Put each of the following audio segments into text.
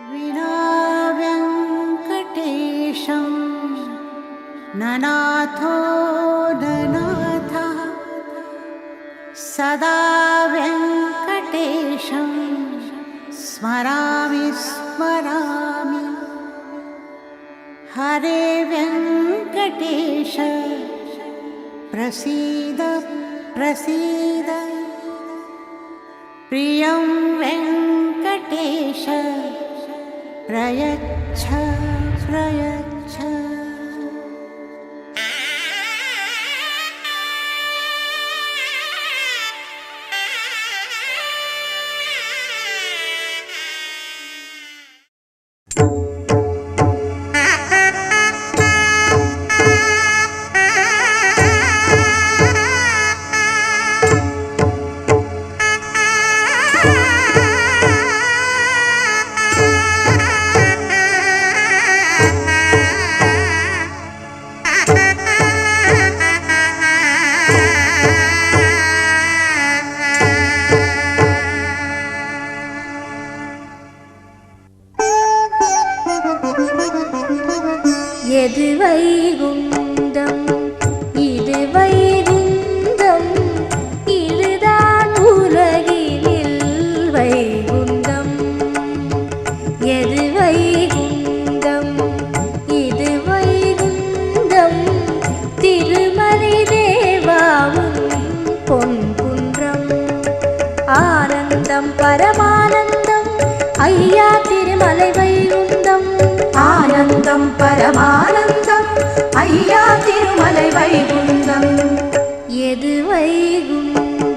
ी व्यं ननाथो ननाथ सदा व्यङ्कटेशं स्मरामि स्मरामि। हरे व्यङ्कटेश प्रसीद प्रसीद। प्रियं वेङ्कटेश। 라야차 라야 எது வைகுந்தம் இது வைகுந்தம் இதுதான் உலகினில் வைகுந்தம். எது வைகுந்தம் இது வைகுந்தம் திருமலை தேவாவும் பொன்குன்றம் ஆனந்தம் பரமானந்தம் ஐயா திருமலை வைகுந்தம். ஆனந்தம் பரமானந்தம் ஐயா திருமலை வைகுந்தம். எது வைகுந்தம்?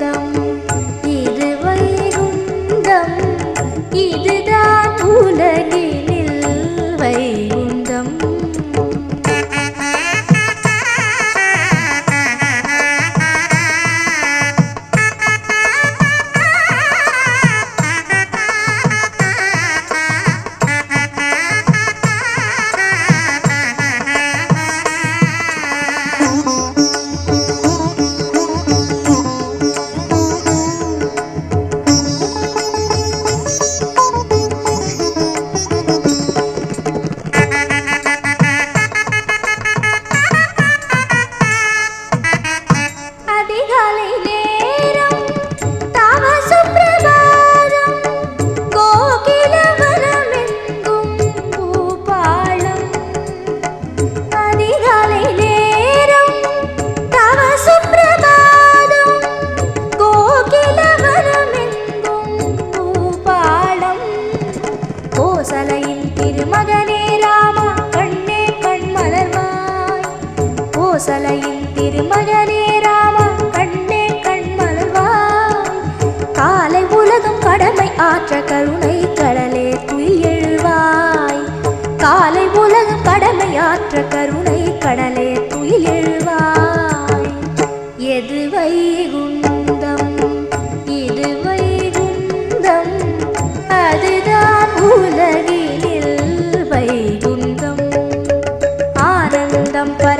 கோசலையின் திருமகனே ராமா கண்ணே கண் மலர்வாய். காலை உலகம் கடமை ஆற்ற கருணை கடலே துயிலெழுவாய் காலை உலகம் கடமை ஆற்ற கருணை கடலே துயிலெழுவாய் எது வைகுந்தம் இது வைகுந்தம் அதுதான் உலகினில் வைகுந்தம். ஆனந்தம் பர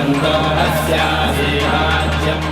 देवायज्ञमजन्मः सन्तोषस्यासीहाज्यम्